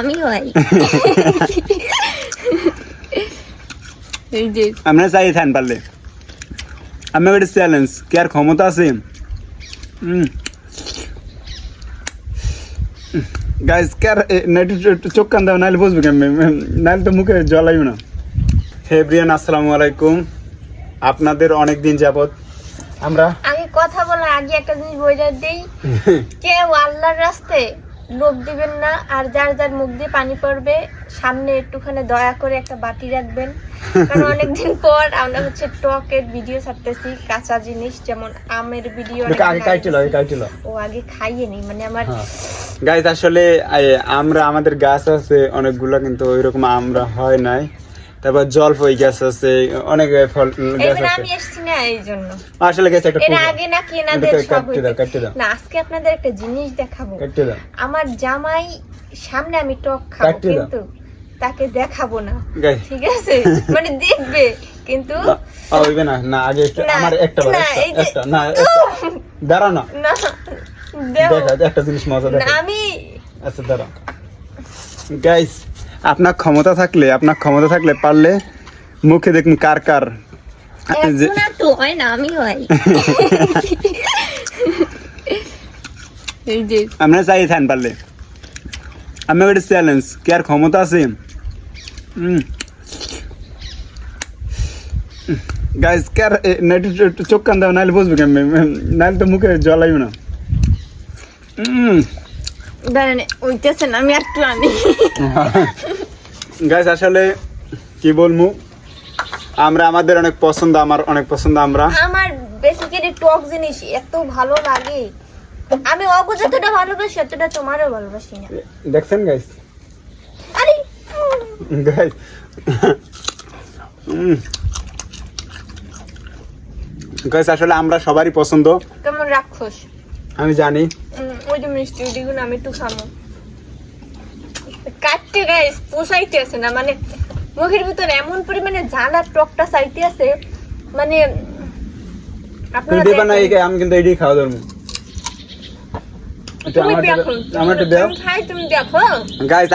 আমি এই যে আমরা চাই থান পারলে। আমি একটা চ্যালেঞ্জ কি আর ক্ষমতা আছে? গাইজ কার নেট চোখ কান দাও নাহলে বুঝবে কেমন নাহলে তো মুখে জলাইও না। হে ব্রিয়ান আসসালামু আলাইকুম। আপনাদের অনেক দিন যাবত আমরা আমি কথা বলার আগে একটা জিনিস বোঝা দেই। কেউ আল্লাহর রাস্তায় লোভ দিবেন না আর যার যার মুখ দিয়ে পানি পড়বে সামনে একটুখানি দয়া করে একটা বাটি রাখবেন। কারণ অনেকদিন পর আমরা হচ্ছে টকের ভিডিও ছাড়তেছি কাঁচা জিনিস যেমন আমের ভিডিও আগে কাটছিল আগে কাটছিল ও আগে খাইয়ে নি মানে আমার গাইজ আসলে আমরা আমাদের গাছ আছে অনেকগুলো কিন্তু ওইরকম আমরা হয় নাই। তারপর জলপাই গাছ আছে অনেক ফল গাছ আছে। আমি এসছি না এই জন্য। আসলে গেছে একটা এর। আগে এটা সব কাটতে দাও। কাটতে দাও। না আজকে আপনাদের একটা জিনিস দেখাবো। কাটতে দাও। আমার জামাই সামনে আমি টক খাব কিন্তু তাকে দেখাবো না। ঠিক আছে? মানে দেখবে কিন্তু হইবে না। না আগে আমার একটা একটা, না। দাঁড়াও না। না। দেখা একটা জিনিস মজা না, দেখা আমি আচ্ছা দাঁড়াও। গাইস আপনার ক্ষমতা থাকলে আপনার ক্ষমতা থাকলে পারলে মুখে দেখুন কার কার হয় না আমি হয়। আমরা চাই থান পারলে। আমি একটা চ্যালেঞ্জ কি আর ক্ষমতা আছে? গাইস কার নেট চোখ কান দাও নাহলে বুঝবে কেমন? নাহলে তো মুখে জলাইও না। উম। দাঁড়ান ওইতেছেন আমি একটু আনি। গাইস আসলে কি বলব? আমরা আমাদের অনেক পছন্দ আমার অনেক পছন্দ আমরা। আমার বেসিক্যালি টক জিনিস এত ভালো লাগে। আমি অগো যতটা ভালোবাসি এতটা তোমারও ভালোবাসি না। দেখছেন গাইস আরে! গাইস গাইস আসলে আমরা সবারই পছন্দ। কেমন রাক্ষস? আমি জানি। ওই যে মিষ্টি ওইগুলো আমি একটু খামো কাটতে গাইস পোষাইতে আছে না মানে মুখের ভিতরে এমন পরিমাণে টকটা চাইতে আছে মানে আপনারা না এই আমি কিন্তু খাওয়া ধরবো।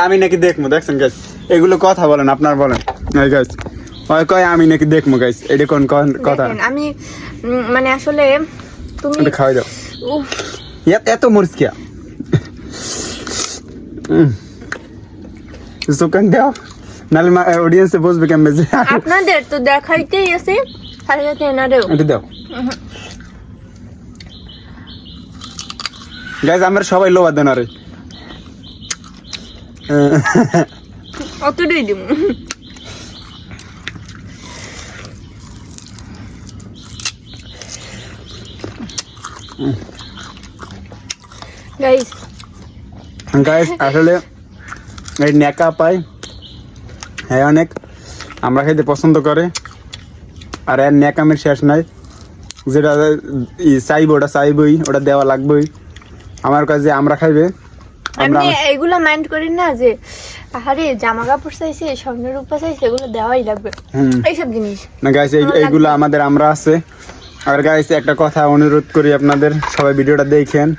আমি নাকি দেখব দেখছেন গাইস এগুলো কথা বলেন আপনার বলেন। এই গাইস ওই কয় আমি নাকি দেখব গাইস এটা কোন কথা? আমি মানে আসলে তুমি খাওয়াই দাও। এত এত মরিচ কিয়া সুকান দাও নাহলে অডিয়েন্সে বুঝবে কেমন যে? আপনাদের তো দেখাইতেই আছে সাথে সাথে এনারেও। এটা দাও। গাইজ আমরা সবাই লোবা দেন আরে। অতটাই দিব গাইস গাইজ আসলে এই নেকা পাই হ্যাঁ অনেক আমরা খেতে পছন্দ করে আর এর নেকামের শেষ নাই। যেটা চাইব ওটা চাইবই ওটা দেওয়া লাগবেই। আমার কাছে আমরা খাইবে আমরা আমি এগুলো মাইন্ড করি না যে আরে জামা কাপড় চাইছে স্বর্ণের রূপা চাইছে এগুলো দেওয়াই লাগবে। এইসব জিনিস। না গাইস ভালো এইগুলো আমাদের আমরা আছে। আর গাইস একটা কথা অনুরোধ করি আপনাদের সবাই ভিডিওটা দেখেন।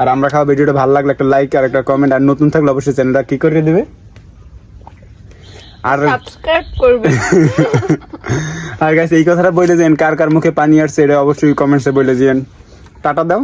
আর আমরা খাওয়া ভিডিওটা ভালো লাগলে একটা লাইক আর একটা কমেন্ট আর নতুন থাকলে অবশ্যই চ্যানেলটা কি করে দিবে? আর সাবস্ক্রাইব করবে। আর গাইস এই কথাটা বলে যেন কার কার মুখে পানি আসছে এটা অবশ্যই কমেন্টসে বলে যেন টাটা দাও।